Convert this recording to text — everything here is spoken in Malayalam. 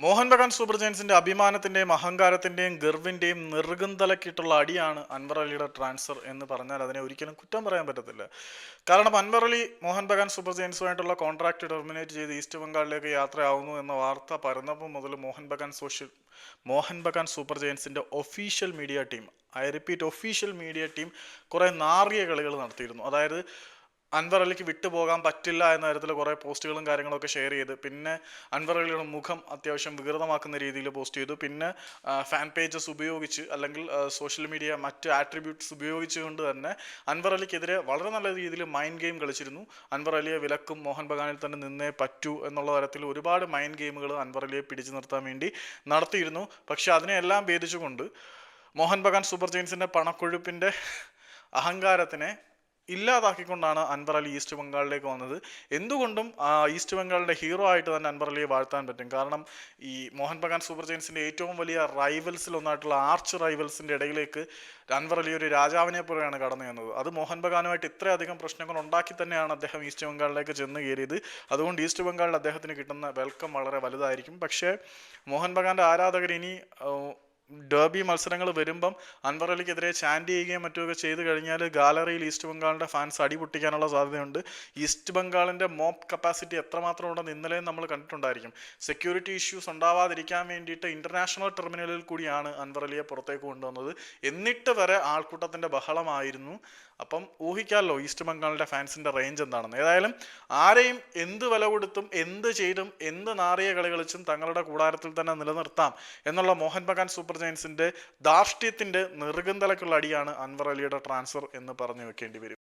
മോഹൻ ബഗാൻ സൂപ്പർ ജയൻസിന്റെ അഭിമാനത്തിന്റെയും അഹങ്കാരത്തിന്റെയും ഗർവിന്റെയും നെറുകുന്തലക്കിട്ടുള്ള അടിയാണ് അൻവർ അലിയുടെ ട്രാൻസ്ഫർ എന്ന് പറഞ്ഞാൽ അതിനെ ഒരിക്കലും കുറ്റം പറയാൻ പറ്റത്തില്ല. കാരണം അൻവർ അലി മോഹൻ ബഗാൻ സൂപ്പർ ജയൻസുമായിട്ടുള്ള കോൺട്രാക്ട് ടെർമിനേറ്റ് ചെയ്ത് ഈസ്റ്റ് ബംഗാളിലേക്ക് യാത്രയാവുന്നു എന്ന വാർത്ത പരന്നപ്പോൾ മുതൽ Mohan Bagan social Mohan Bagan super ജയൻസിന്റെ official media team I repeat official media team കുറേ നാറിയ കളികൾ നടത്തിയിരുന്നു. അതായത് അൻവർ അലിക്ക് വിട്ടുപോകാൻ പറ്റില്ല എന്ന തരത്തിൽ കുറേ പോസ്റ്റുകളും കാര്യങ്ങളൊക്കെ ഷെയർ ചെയ്ത്. പിന്നെ അൻവർ അലിയുടെ മുഖം അത്യാവശ്യം വികൃതമാക്കുന്ന രീതിയിൽ പോസ്റ്റ് ചെയ്തു. പിന്നെ ഫാൻ പേജസ് ഉപയോഗിച്ച് അല്ലെങ്കിൽ സോഷ്യൽ മീഡിയ മറ്റ് ആട്രിബ്യൂട്ട്സ് ഉപയോഗിച്ചുകൊണ്ട് തന്നെ അൻവർ അലിക്കെതിരെ വളരെ നല്ല രീതിയിൽ മൈൻഡ് ഗെയിം കളിച്ചിരുന്നു. അൻവർ അലിയെ വിലക്കും മോഹൻ ബഗാനിൽ തന്നെ നിന്നേ പറ്റൂ എന്നുള്ള തരത്തിൽ ഒരുപാട് മൈൻഡ് ഗെയിമുകൾ അൻവർ അലിയെ പിടിച്ചു നിർത്താൻ വേണ്ടി നടത്തിയിരുന്നു. പക്ഷെ അതിനെല്ലാം ഭേദിച്ചുകൊണ്ട് മോഹൻ ബഗാൻ സൂപ്പർ ജെയിൻസിന്റെ പണക്കൊഴുപ്പിന്റെ അഹങ്കാരത്തിനെ ഇല്ലാതാക്കിക്കൊണ്ടാണ് അൻവർ അലി ഈസ്റ്റ് ബംഗാളിലേക്ക് വന്നത്. എന്തുകൊണ്ടും ഈസ്റ്റ് ബംഗാളിന്റെ ഹീറോ ആയിട്ട് തന്നെ അൻവർ അലിയെ വാഴ്ത്താൻ പറ്റും. കാരണം ഈ മോഹൻ ബഗാൻ സൂപ്പർ ജെയിൻസിന്റെ ഏറ്റവും വലിയ റൈവൽസിൽ ഒന്നായിട്ടുള്ള ആർച്ച് റൈവൽസിന്റെ ഇടയിലേക്ക് അൻവർ അലി ഒരു രാജാവിനെ പോലെയാണ് കടന്നു വന്നത് അത് മോഹൻ ബഗാനുമായിട്ട് ഇത്രയധികം പ്രശ്നങ്ങൾ ഉണ്ടാക്കി തന്നെയാണ് അദ്ദേഹം ഈസ്റ്റ് ബംഗാളിലേക്ക് ചെന്ന് കയറിയത്. അതുകൊണ്ട് ഈസ്റ്റ് ബംഗാളിൽ അദ്ദേഹത്തിന് കിട്ടുന്ന വെൽക്കം വളരെ വലുതായിരിക്കും. പക്ഷേ മോഹൻ ബഗാന്റെ ആരാധകർ ഇനി ഡേർബി മത്സരങ്ങൾ വരുമ്പം അൻവർ അലിക്കെതിരെ ചാൻഡ് ചെയ്യുകയും മറ്റുമൊക്കെ ചെയ്തു കഴിഞ്ഞാൽ ഗാലറിയിൽ ഈസ്റ്റ് ബംഗാളിന്റെ ഫാൻസ് അടിപൊട്ടിക്കാനുള്ള സാധ്യതയുണ്ട്. ഈസ്റ്റ് ബംഗാളിന്റെ മോപ്പ് കപ്പാസിറ്റി എത്രമാത്രം ഉണ്ടെന്ന് ഇന്നലെയും നമ്മൾ കണ്ടിട്ടുണ്ടായിരിക്കും. സെക്യൂരിറ്റി ഇഷ്യൂസ് ഉണ്ടാവാതിരിക്കാൻ വേണ്ടിയിട്ട് ഇന്റർനാഷണൽ ടെർമിനലിൽ കൂടിയാണ് അൻവർ അലിയെ പുറത്തേക്ക് കൊണ്ടുവന്നത്. എന്നിട്ട് വരെ ആൾക്കൂട്ടത്തിന്റെ ബഹളമായിരുന്നു. അപ്പം ഊഹിക്കാമല്ലോ ഈസ്റ്റ് ബംഗാളിന്റെ ഫാൻസിന്റെ റേഞ്ച് എന്താണെന്ന്. ഏതായാലും ആരെയും എന്ത് വില കൊടുത്തും എന്ത് ചെയ്തും എന്ത് നാറിയ കളി കളിച്ചും തങ്ങളുടെ കൂടാരത്തിൽ തന്നെ നിലനിർത്താം എന്നുള്ള മോഹൻ ബഗാൻ സൂപ്പർ ജയൻസിന്റെ ധാർഷ്ട്യത്തിന്റെ നെറുകന്തലക്കുള്ള അടിയാണ് അൻവർ അലിയുടെ ട്രാൻസ്ഫർ എന്ന് പറഞ്ഞു വെക്കേണ്ടി വരും.